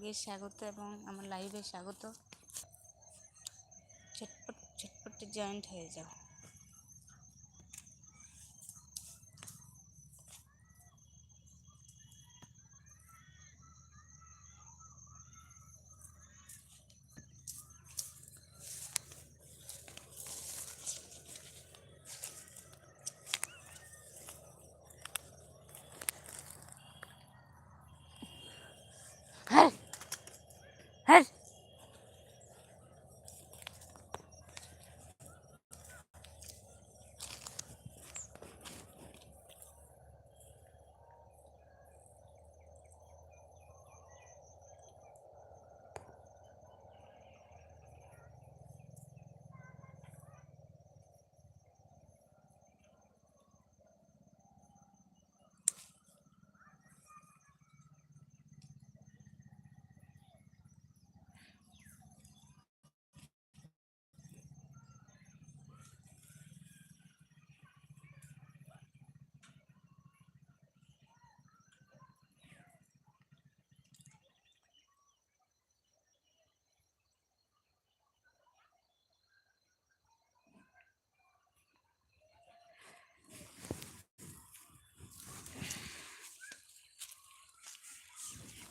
ব্লগে স্বাগত এবং আমার লাইভে স্বাগত। ছটপট ছটপট জয়েন্ট হয়ে যাও।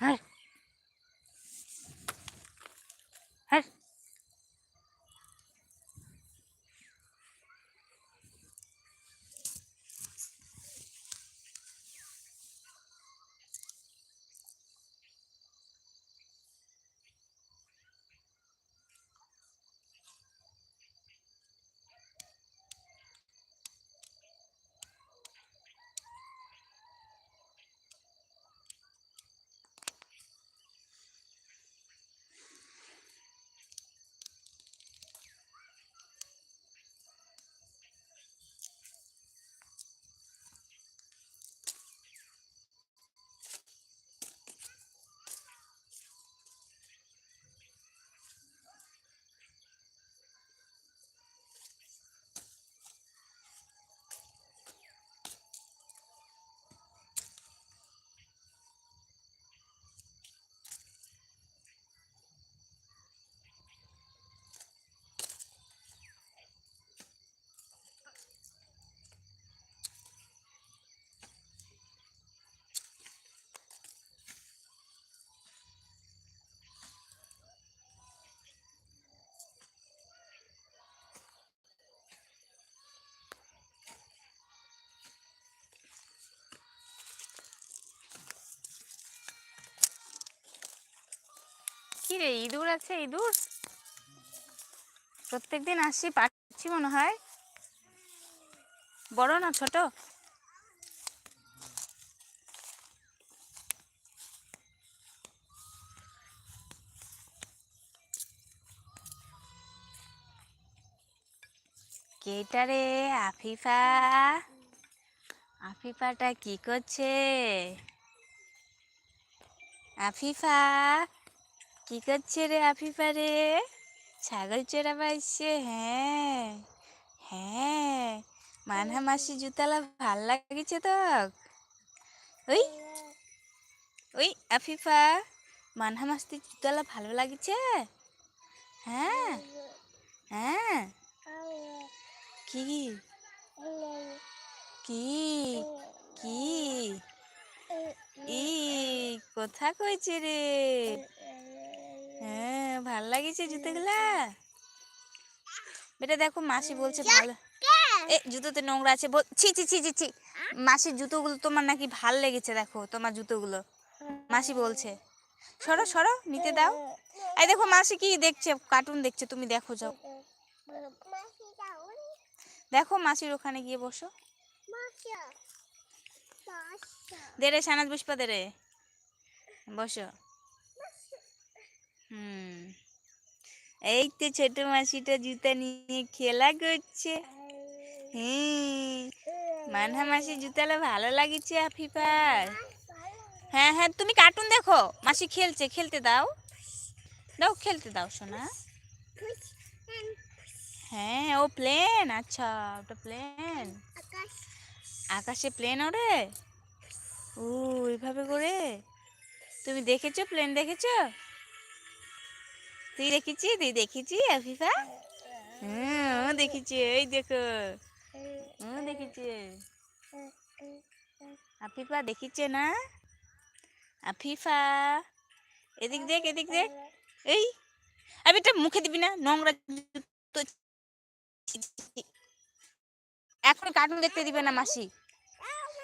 হ্যাঁ কি রে? ইঁদুর আছে, ইঁদুর? প্রত্যেকদিন আসি পাচ্ছি মনে হয়। বড় না ছোট? কেটা রে, আফিফা? আফিফাটা কি করছে? আফিফা? কি করছে রে আফিফা রে ছাগল চোরা পাইছে হ্যাঁ হ্যাঁ। মানহা মাসি জুতালা ভালো লাগিছে তো ওই ওই আফিফা মানহা মাসি জুতালা ভালো লাগিছে? হ্যাঁ হ্যাঁ। কি? কি কি? ই কথা কইছে রে? হ্যাঁ ভালো লাগিছে জুতোগুলা? বেটা দেখো মাসি বলছে ভালো এ জুতোতে নোংরা আছে ছি ছি ছি ছি ছি। মাসির জুতোগুলো তোমার নাকি ভালো লেগেছে দেখো তোমার জুতোগুলো। মাসি বলছে সরো সরো নিতে দাও। এই দেখো মাসি কি দেখছে কার্টুন দেখছে তুমি দেখো যাও। দেখো মাসির ওখানে গিয়ে বসো। দে রে সানাজ পুষ্পা দে রে। বসো। হুম। এই তো ছোট মাসিটা জুতা নিয়ে খেলা করছে। হুম। মানহা মাসি জুতালে ভালো লাগিছে আফিফার হ্যাঁ হ্যাঁ তুমি কার্টুন দেখো। মাসি খেলছে, খেলতে দাও। দাও, খেলতে দাও, সোনা। হ্যাঁ ও প্লেন আচ্ছা ওটা প্লেন আকাশে প্লেন ওরে ও এইভাবে করে? তুমি দেখেছ? প্লেন দেখেছ? তুই দেখেছি? তুই দেখেছি, আফিফা? হ্যাঁ দেখেছি, এই দেখো। ও দেখেছে। আফিফা দেখিছে না? আফিফা, এদিক দেখ এদিক দেখ। এই আমি এটা মুখে দিবি না, নোংরা। এখন কার্টুন দেখতে দিবে না মাসি।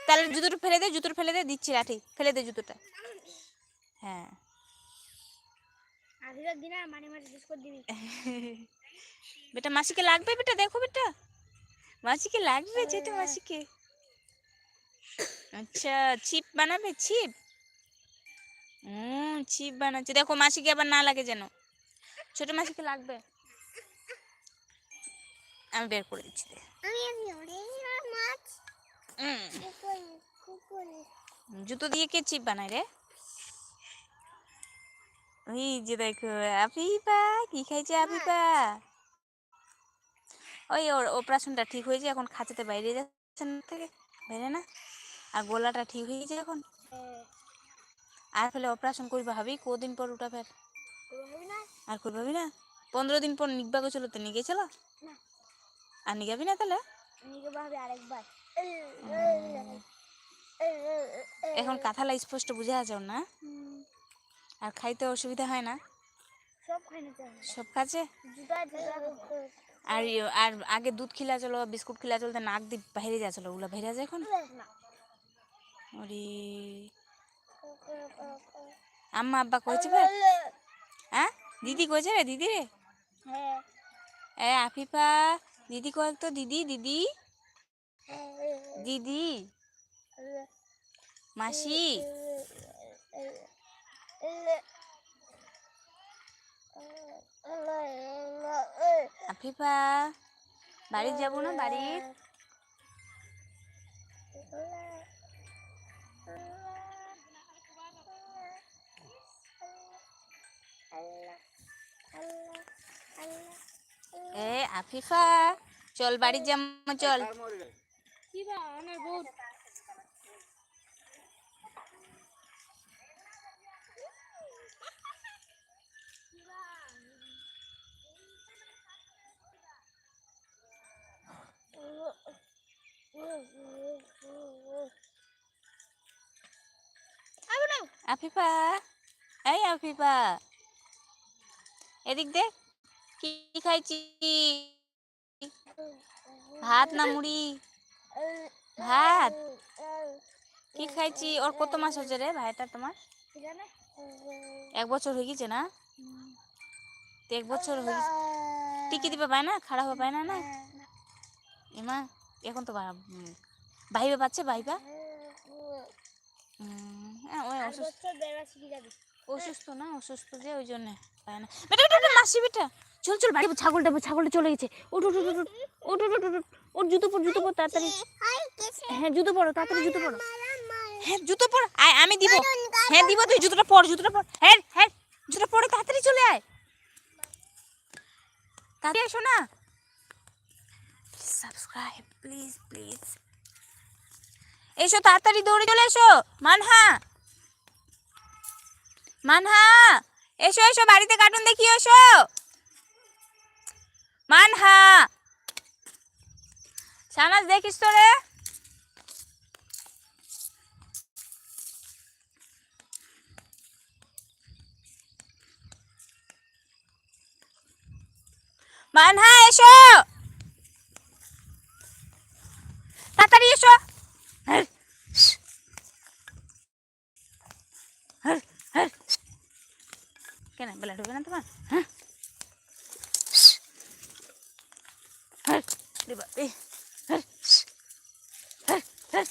তাহলে জুতোটা ফেলে দে জুতোটা ফেলে দে দিচ্ছি লাঠি ফেলে দে জুতোটা। হ্যাঁ। মানে বেটা মাসিকে লাগবে বেটা? দেখো বেটা। মাসিকে লাগবে যেটা মাসিকে। আচ্ছা ছিপ বানাবে ছিপ? হুম ছিপ বানাচ্ছে। দেখো মাসিকে আবার না লাগে যেন। ছোট মাসিকে লাগবে। আমি বের করে দিচ্ছি আমি মাছ জুতো দিয়ে কে চিপ বানায় রে? ওই যে দেখো আফিফা কি খাইছে আফিফা ওই ওর অপারেশনটা ঠিক হয়েছে এখন খাঁচাতে বাইরে যাচ্ছে না থেকে বাইরে না? আর গোলাটা ঠিক হয়ে গেছে এখন? আর ফেলে অপারেশন করবে ভাবি কদিন পর ওটা ফের হবে না আর করবে ভাবি না? পনেরো দিন পর নিকবা গেছিল তো নিয়ে গেছিল। আর নিগাবি না তাহলে? নিকে ভাবে আরেকবার। এখন কাঁথালা স্পষ্ট বুঝা ওর না? আর খাইতে অসুবিধা হয় না? সব কাজে জুতা আর ইয়ে- আর আগে দুধ খিলা চলো বিস্কুট খিলা চলতে নাক দিয়ে বাইরে যা চলো ওগুলো বাইরে যায় এখন? ওরে। আম্মা আব্বা কইছে ফের হ্যাঁ? দিদি কইছে রে দিদি রে? হ্যাঁ। এ আফিফা দিদি কল তো দিদি দিদি। দিদি। মাসি। আফিফা বাড়ি যাব না বাড়ির? এ আফিফা চল বাড়ি যাব চল। বা আমার বউ আফিফা এই আফিফা। এদিক দে কি খাইছি? ভাত না মুড়ি? ভাত? কি খাইছি? ওর কত মাস হচ্ছে রে ভাইটা তোমার? এক বছর হয়ে গেছে না? এক বছর হয়ে গেছে। টিকি দিবে পায় না? খারাপ হবে পায় না না? এমা এখন তো ভাইবা পাচ্ছে ভাইবা হ্যাঁ ওই অসুস্থ। অসুস্থ না, অসুস্থ যে, ওই জন্যে পায় না। বেটা বেটা মাসি, বেটা। চল চল, বাড়ি, ছাগলটা ছাগলটা চলে গেছে। ওট ওট ওট ওট ওট ওট ওর জুতো পর জুতো পর, তাড়াতাড়ি। হ্যাঁ জুতো পরো, তাড়াতাড়ি জুতো পরো। হ্যাঁ জুতো পর। আমি দিব। হ্যাঁ দিব তুই, জুতোটা পর জুতোটা পর। হ্যাঁ হ্যাঁ জুতোটা পরে তাড়াতাড়ি চলে আয়। তাড়াতাড়ি না। সাবস্ক্রাইব প্লিজ প্লিজ এসো, তাড়াতাড়ি দৌড়ে চলে এসো। মানহা। মানহা, এসো এসো, বাড়িতে কার্টুন দেখি, এসো। মানহা। সানাস দেখিস তো রে। মানহা এসো তাড়াতাড়ি এসো হ্যাঁ, হ্যাঁ, হ্যাঁ। কেন বেলা ঢুকে না তোমার হ্যাঁ হ্যাঁ, রে বাপরে। হ্যাঁ, হ্যাঁ, হ্যাঁ,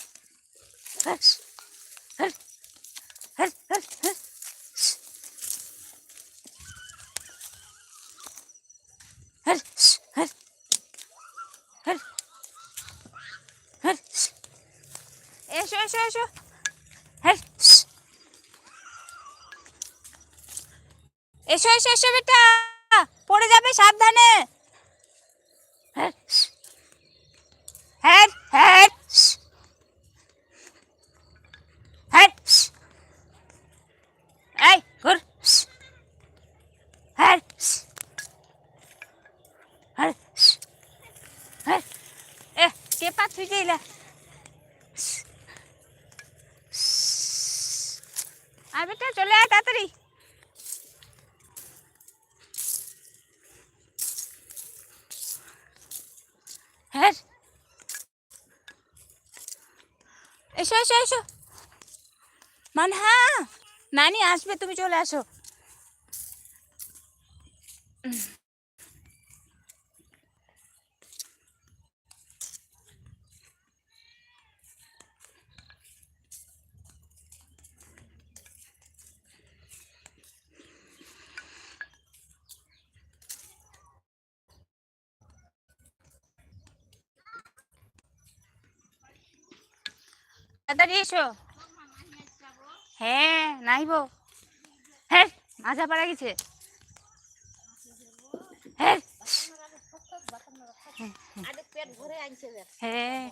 হ্যাঁ, হ্যাঁ, হ্যাঁ, হ্যাঁ, হ্যাঁ। হ্যাঁ, হ্যাঁ, হ্যাঁ, হ্যাঁ। এসো এসো এসো। হ্যাঁ। এসো এসো এসো বেটা। পড়ে যাবে সাবধানে। হ্যাঁ। হ্যাঁ হ্যাঁ। আর বেটা চলে আয় তাড়াতাড়ি। হ্যাঁ। এসো এসো এসো। মানহা নানি আসবে, তুমি চলে আসো। তাড়াতাড়ি এসো। হ্যাঁ নাইব। হ্যাঁ মাজা পাড়া গেছে। হ্যাঁ হ্যাঁ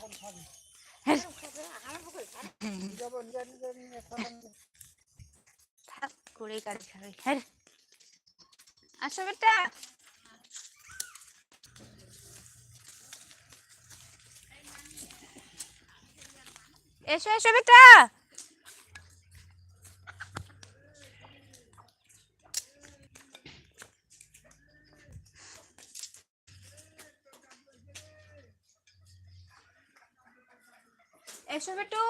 করে কাজ খাবে হ্যাঁ আসো বেটা। এসো এসো বেটা। এসো বেটু।